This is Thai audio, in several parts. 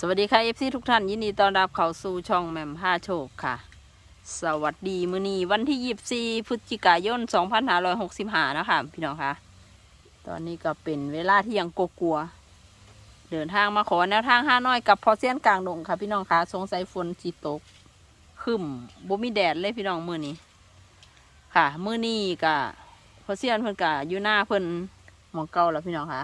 สวัสดีค่ะเอฟซีทุกท่านยินดีต้อนรับเข้าสู่ช่องแมมห้าโชคค่ะ สวัสดีมื้อนี้วันที่24พฤศจิกายน2565นห้าร้อยหกสิบห้านะคะพี่น้องคะตอนนี้ก็เป็นเวลาที่ยังกลัวๆเดินทางมาขอแนวทางห้าน้อยกับพอเซียนกลางดงค่ะ พี่น้องคะสงสัยฝนจีตกขึ้นบ่มีแดดเลยพี่น้องมื้อนี้ ค่ะ มื้อนี้ก็พอเซียนเพิ่นก็อยู่หน้าเพิ่นมองเก่าแล้วพี่น้องคะ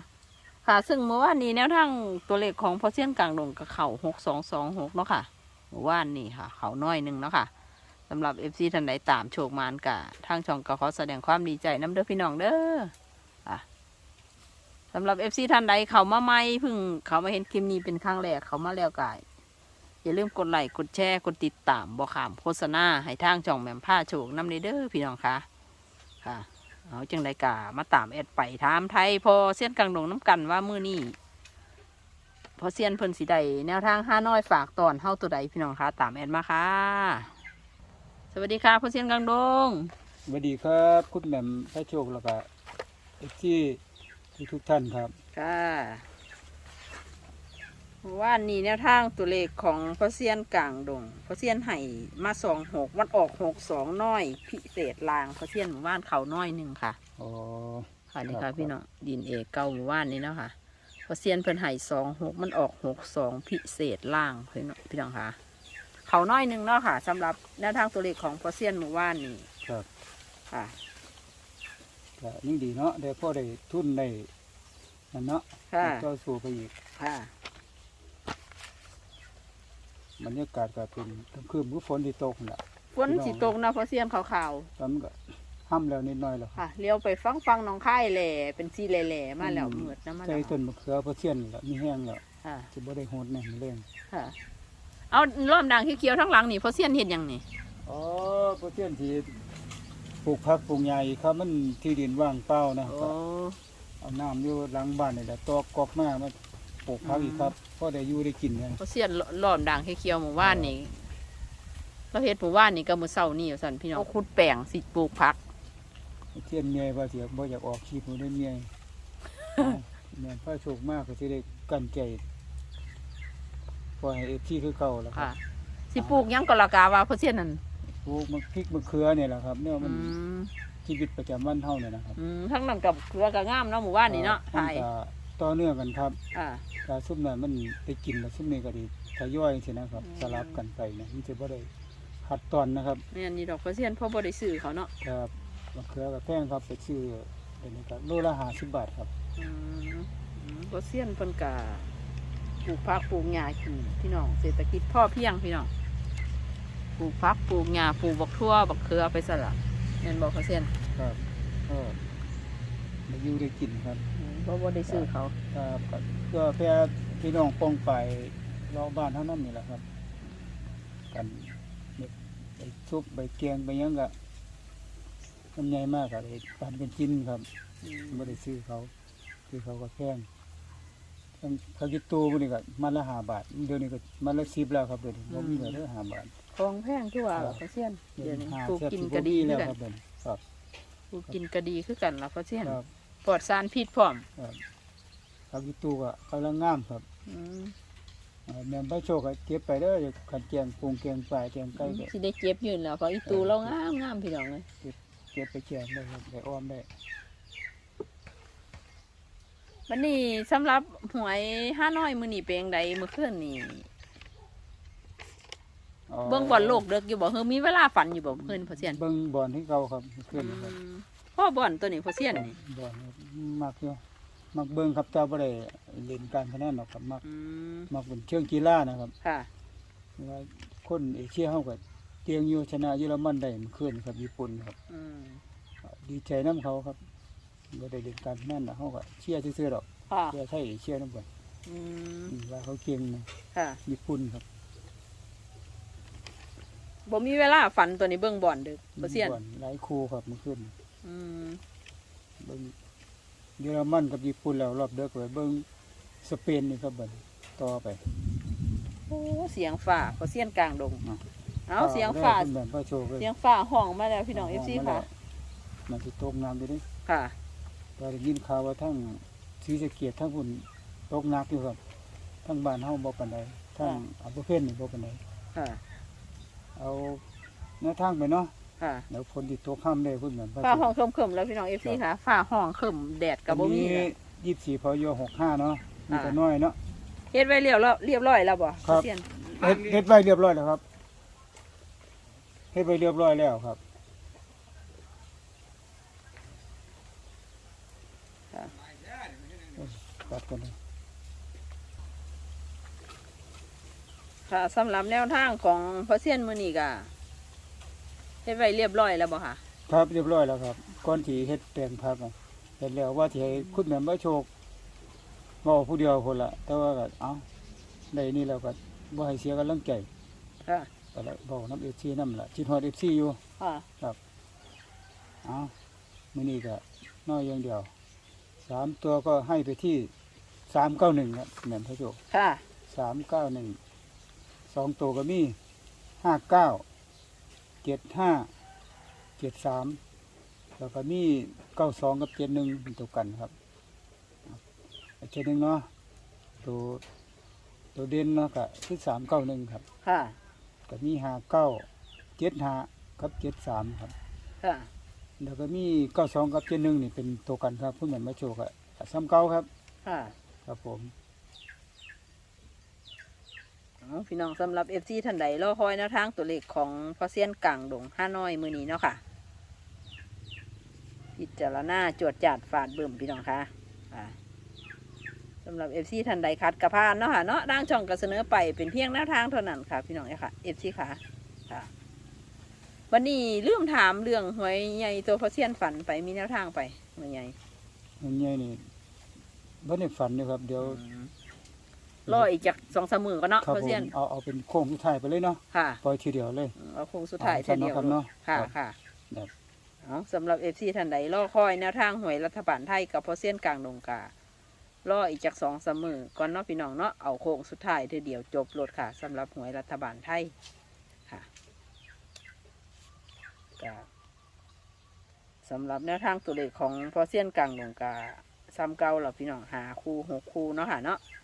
ค่ะ ซึ่งเมื่อวานนี้แนวทางตัวเลขของพอเซียนกลางดงกับเขาหกสองสองหกเนาะค่ะเมื่อวานนี้ค่ะ เขาน้อยหนึ่งเนาะค่ะสำหรับเอฟซีท่านใดตามโชคมานกะทางช่องก็ขอแสดงความดีใจน้ำเด้อพี่น้องเด้อค่ะสำหรับเอฟซีท่านใดเขามาใหม่เพิ่งเขามาเห็นคลิปนี้เป็นครั้งแรกเขามาแล้วกายอย่าลืมกดไลค์กดแชร์กดติดตามบอกขามโฆษณาให้ทางช่องแหม่มผ้าโชคน้ำเด้อพี่น้องค่ะค่ะ เอาจังไดกามาตามแอดไปถามไทย พอเซียนกลางดงน้ำกันว่ามือนี้พอเซียนเพิ่นสีใดแนวทางห้าน้อยฝากตอนเฮาตัวใดพี่น้องคะตามแอดมาค่ะ สวัสดีค่ะพอเซียนกลางดงสวัสดีครับคุณแหม่มพระโชคแล้วก็ที่ที่ทุกท่านครับค่ะ ว่านนี้แนวทางตัวเลขของพอเซียนกลางดงพอเซียนไห่มาสองหกวันออกหกสองน้อย พิเศษลางพอเซียนหมู่บ้านเขาน้อยหนึ่งค่ะอ๋อค่ะนี่ครัค่ะบพี่น้องดินเอกเก่าหมู่บ้านนี้เนาะค่ะพอเซียนเพิ่นไห้สองหกมันออกหกสองพิเศษล่างพี่น้องพี่น้องค่ะ เขาน้อยหนึ่งเนาะค่ะสำหรับแนวทางตัวเลขของพอเซียนหมู่บ้านนี่ครับค่ะก็ยิ่งดีเนาะได้พ่อได้ทุนได้นั่นเนาะค่ะก็สู้ไปอีกค่ะ บรรยากาศก็เป็นทั้งคืนมือฝนที่ตกนั่นแหละฝนสีตกนะพอเซียนขาวตอนนั้นก็ห้ำแล้วนิดหน่อยแล้วๆค่ะเลี้ยวไปฟังฟังหน้องค่ายแหล่เป็นซีแหล่ๆมาแล้วเหมือดนะมาใจแล้วต้นมะเขือพระเทียนแล้วมีแห้งแล้วค่ะจะบ่ได้โหดแน่มันเร่งค่ะ เอาล้อมดังเขียวๆทั้งหลังนี่พอเซียนเห็นยังนี่อ๋อพระเทียนที่ปลูกผักปลูกใหญ่ครับมันที่ดินว่างเปล่านะโอ้ก็เอาน้ำอยู่หลังบ้านนี่แหละตอกกอกมามา ปลูกผักอีกครับพ่อได้อยู่ได้กินนะพอเซียนล้อมดังเขียวๆหมู่บ้านนี่เราเฮ็ดหมู่บ้านนี่ก็มื้อเช้านี่สั่นพี่น้องเอาขุดแป้งสิปลูกผักเทียนเมียว่าเสียบ่อยากออกคลิปมันได้เมียแม่นพระโชคมากก็สิได้กันใจปล่อยให้เอฟที่คือเก่าแล้วครัค่ะบสิปลูกหยังก็ละกาว่าเพราะเสียนั่นปลูกมะพริกมะเขือเนี่ยแหละครับเนี่ยอืมันมชีวิตประจำวันเฮาเนี่ยนะครับอืมทั้งนั้นกับเครือกับงามเนาะหมู่บ้านนี่เนาะมัไทยก็ ต่อเนื่องกันครับอ่าถ้าซุ่มนั้นมันไปกินแล้วซุ่มนี้ก็ดีทยอยสินะครับ อืม สลับกันไปเนี่ยมันจะบ่ได้ขัดตอนนะครับแม่นนี่ดอกเพราะเสียนพ่อบ่ได้ซื้อเขาเนาะครับมะเขือกับแป้งครับไปซื้อเดี๋ยวนี้ก็โลละ50บาทครับ อืมอืมเพราะเสียนเพิ่นกะปลูกผักปลูกหญ้ากินพี่น้องเศรษฐกิจพ่อเพียงพี่น้องปลูกผักปลูกหญ้าปลูกบักทั่วบักเขือไปสละแม่นบอกเพราะเสียนครับก็ได้อยู่ได้กินครับอืม บ่บ่ได้ซื้อเขาครับก็เพื่อเพื่อพี่น้องป้องไปรอบบ้านเท่านั้นนี่แหละครับ กันแบบไปซุปไปแกงไปหยังก็มันใหญ่มากอะเลยปันกันกินครับอืมไม่ได้ซื้อเขาซื้อเขาก็แพงทั้งเขาคิดตู้พวกนี้ก็มันละห้าบาทเดี๋ยวนี้ก็มันละสิบแล้วครับเดี๋ยวนี้ผมมีเหลือเด้อห้าบาท ของแพงทั่วล่ะเพราะเสียนเดี๋ยวนี้ห้าปลูกแทบกินสิก็ดีบ่มีคือแล้วกันครับเดี๋ยวนี้ครับปลูกกินก็ดีคือกันล่ะเพราะเสียน ครับ ปลอดสารพิษพร้อมครับเขาคิดตู้ก็เขาละงามครับอืมเอ่อแม่นใบโชคก็เก็บไปเด้อเดี๋ยวขันแกงปรุงแกงปลาแกงไก่ก็สิได้เจ็บอยืนแล้วเพราะอีตูเรางามงามพี่น้องเลยเก็บไปแกงได้ครับได้อ้อมได้วันนี้สำหรับหวยห้าน้อยมือนี่เป็นจั่งใดเมื่อคืนนี่อ๋อเบิ่งบอลโลกเด็กอยู่บ่เฮอมีเวลาฝันอยู่บ่เมื่อคืนพอเซียนเบิ่งบอลที่เก่าครับเพื่อนครับ อืม พ่อบอลตัวนี้พอเซียนนี่บอลมักอยู่มักเบิ่งครับแต่บ่ได้เล่นการพนันหรอกครับมักอืมมักเป็นเชิงกีฬานะครับค่ะ ว่าคนเอเชียเฮาก็เตียงอยู่ชนะเยอรมันได้เมื่อคืนครับญี่ปุ่นครับ อืมดีใจนํเขาครับบ่ได้เล่นการพนันหรอกเฮาก็เชียร์ซื่อๆดอกค่ะเชียร์ไทยเชียร์นำกันอืมว่าเขาเก่งนะค่ะญี่ปุ่นครับบ่มีเวลาฝันตัวนี้เบิ่งบอลเด้อพอเซียนบอลหลายคู่ครับเมื่อคืน อืมเบิ่งเยอรมันกับญี่ปุ่นแล้วรอบเด็กไปเบิ่งสเปนนี่ครับบัดนี้ต่อไป โอ้เสียงฝ่าพอเซียนกลางดง อะ เอาเสียงฝ่าคุณแบบพระโชคเลยเสียงฝ่าห้องมาแล้วพี่น้อง FC ค่ะ มันสิตกน้ำอยู่เดิค่ะก็ได้ยินข่าวว่าทั้งศรีสะเกียดทั้งพุ่นตกหนักอยู่ครับทั้งบ้านเฮาบ่ปานใดทางอำเภอเพชรนี่บ่ปานใดค่ะ เอาแนวทางไปเนาะ ค่ะเดี๋ยวฝนที่ตกค่ำได้พุ่นเหมือนฝ้าห้องเคิมๆแล้วพี่น้องเอฟซีค่ะฝ้าห้องเคิมแดดกับบ่มีนี้เลยยี่สิบสี่พยหกห้าเนาะมีอ่าแต่น้อยเนาะ เฮ็ดไว้เรียบร้อยเรียบร้อยแล้วบ่ครับ เซียนเฮ็ดเฮ็ดไว้เรียบร้อยแล้วครับเฮ็ดไว้เรียบร้อยแล้วครับ ตัดกันเลยค่ะสำหรับแนวทางของพระเซียนมื้อนี้ก็ เฮ็ดไว้เรียบร้อยแล้วบ่ค่ะครับเรียบร้อยแล้วครับก่อนที่เฮ็ดแปลงพักอะเฮ็ดแล้วว่าที่ให้คุณแม่มาโชคบ่เอาผู้เดียวคนละแต่ว่าก็เอ้าได้นี่แล้วก็บ่ให้เสียกำลังใจค่ะก็เลยบอกน้ำ FC นำล่ะคิดฮอด FC อยู่ค่ะเอ้ามื้อนี้ก็น้อยอย่างเดียวสามตัวก็ให้ไปที่391ครับแม่นพระโชคค่ะสามเก้าหนึ่งสองตัวก็มีห้าเก้า เจ็ดห้าเจ็ดสามแล้วก็มีเก้าสองกับเจ็ดหนึ่งเป็นตัวกันครับเจ็ดหนึ่งเนาะตัวตัวเด่นเนาะก็คือสามเก้าหนึ่งครับ ค่ะ ก็มีห้าเก้าเจ็ดห้ากับเจ็ดสามครับ ค่ะ แล้วก็มีเก้าสองกับเจ็ดหนึ่งนี่เป็นตัวกันครับเพื่อนเหมือนมาโชว์กับซ้ำเก้าครับ ค่ะ ครับผมเอา พี่น้องสำหรับ FC ท่านใดรอคอยแนวทางตัวเลขของพระเซียนกลางดงห้าน้อยมื้อนี้เนาะค่ะพิจารณาจวดจาดฝาดเบิ่มพี่น้องค่ะอ่าสำหรับ FC ท่านใดคัดกระพานเนาะค่ะเนาะร่างช่องก็เสนอไปเป็นเพียงแนวทางเท่านั้นค่ะ พี่น้องเนี่ยค่ะ FC ค่ะค่ะ วันนี้ลืมถามเรื่องหวยใหญ่ตัวพระเซียนฝันไปมีแนวทางไปหวยใหญ่มันใหญ่นี่บ่ได้ฝันอยู่ครับ เดี๋ยว รออีกจากสองสามมือก็เนาะครับพระผเซียมนเอาเอาเป็นโค้งสุดท้ายไปเลยเนาะค่ะปล่อยทีเดียวเลย เอาโค้งสุดท้ายเอาแค่เดียวครับเนาะค่ะครับค่ะครับ เอาสำหรับเอฟซีท่านใดรอคอยแนวทางหวยรัฐบาลไทยกับพอเซียนกลางดงการออีกจากสองสามมือก่อนเนาะพี่น้องเนาะเอาโค้งสุดท้ายทีเดียวจบรถค่ะสำหรับหวยรัฐบาลไทยค่ะก็สำหรับแนวทางตัวเลขของพอเซียนกลางดงกาซ้ำเก่าเราพี่น้องหาคู่หกคู่เนาะค่ะเนาะค่ะ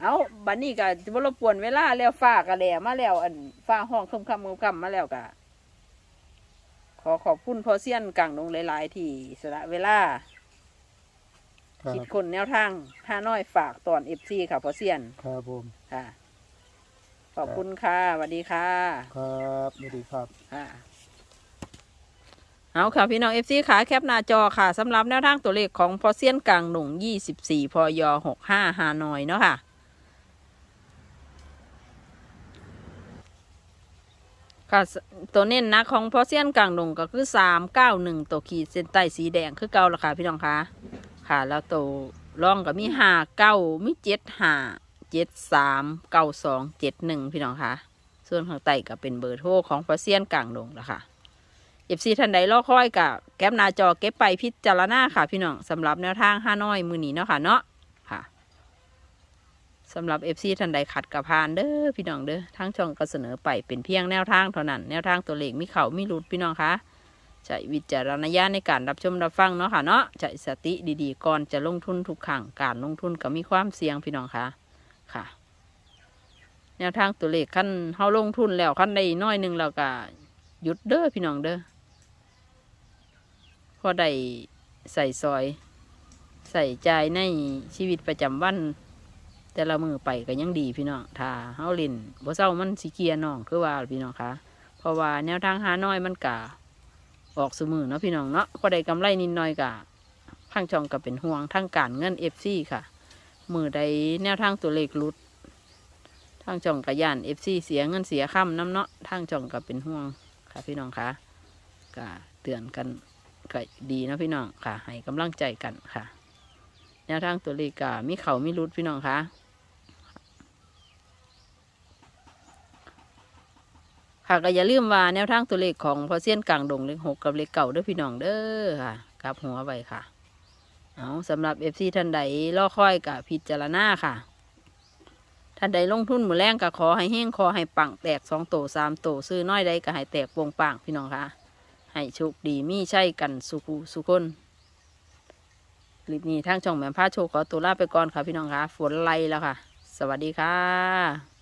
เอาบัดนี้ก็จะบ่รบกวนเวลาแล้วฟ้าก็แหล่มาแล้ว อันฟ้าห้องค่ำค่ำค่ำมาแล้วก็ขอขอบคุณพอเซียนกลางดงหลาย ๆ ที่สละเวลา ครับคิดคนแนวทางห้าน้อยฝากตอนเอฟซีค่ะพอเซียนครับผมค่ะ ขอบคุณค่ะสวัสดีค่ะ ครับสวัสดีครับ ค่ะเอาค่ะ พี่น้องเอฟซีขาแคปหน้าจอค่ะสำหรับแนวทางตัวเลขของพอเซียนกลางหนุ่งยี่สิบสี่พยหกห้าฮานอยเนาะค่ะ ค่ะตัวเน้นนะของพอเซียนกลางดงก็คือสามเก้าหนึ่งตัวขีดเส้นใต้สีแดงคือเก่าละค่ะพี่น้องคะค่ะ แล้วตัวร่องก็มีห้าเก้ามีเจ็ดห้าเจ็ดสามเก้าสองเจ็ดหนึ่งพี่น้องคะส่วนข้างใต้ก็เป็นเบอร์โทรของพอเซียนกลางดงละค่ะเอฟซีท่านใดรอคอยกับแก๊ปหน้าจอเก็บไปพิจารณาค่ะพี่น้องสำหรับแนวทางห้าน้อยมือหนีเนาะค่ะเนาะ สำหรับเอฟซีท่านใดขัดกับพานเด้อพี่น้องเด้อทั้งช่องก็เสนอไปเป็นเพียงแนวทางเท่านั้น แนวทางตัวเลขมีเขามีรุดพี่น้องคะใช้วิจารณญาณในการรับชมรับฟังเนาะค่ะเนาะใช้สติดีๆก่อนจะลงทุนทุกครั้งการลงทุนก็มีความเสี่ยงพี่น้องคะค่ะ แนวทางตัวเลขขั้นเฮาลงทุนแล้วขั้นใดน้อยหนึ่งเราก็หยุดเด้อพี่น้องเด้อพอได้ใส่ซอย ใส่ใจในชีวิตประจำวัน แต่ละมือไปก็ยังดีพี่น้องถ้าเฮาเล่นบ่เศร้ามันสิเกียน้องคือว่าพี่น้องคะเพราะว่าแนวทางหาน้อยมันกะออกสมือเนาะพี่น้องเนาะพอได้กำไรนิดหน่อยกะทางช่องก็เป็นห่วงทางการเงินเอฟซีค่ะ มือใดแนวทางตัวเลขลุด ทางช่องกะย่านเอฟซีเสียเงินเสียค่ำน้ำเนาะทางช่องก็เป็นห่วงค่ะพี่น้องคะก็เตือนกันก็ดีนะพี่น้องค่ะ ให้กำลังใจกันค่ะ แนวทางตัวเลขกะมีเขามีรุดพี่น้องคะ ค่ะก็อย่าลืมว่าแนวทางตัวเลขของพอเซียนกลางดงเลขหกกับเลขเก่าเด้อพี่น้องเด้อค่ะกลับหัวไว้ค่ะ เอาสำหรับเอฟซีท่านใดล่อค่อยกับพิจารณาค่ะ ท่านใดลงทุนหมือแรงก็ขอให้เฮงขอให้ปังแตกสองโตสามโตซื้อน้อยใดก็ให้แตกวงปังพี่น้องค่ะ ให้โชคดีมีใช่กันสุขุสุคนคลิปนี้ทางช่องแหม่มพาโชว์ขอตัวลาไปก่อนค่ะพี่น้องค่ะ ฝนไล่แล้วค่ะ สวัสดีค่ะ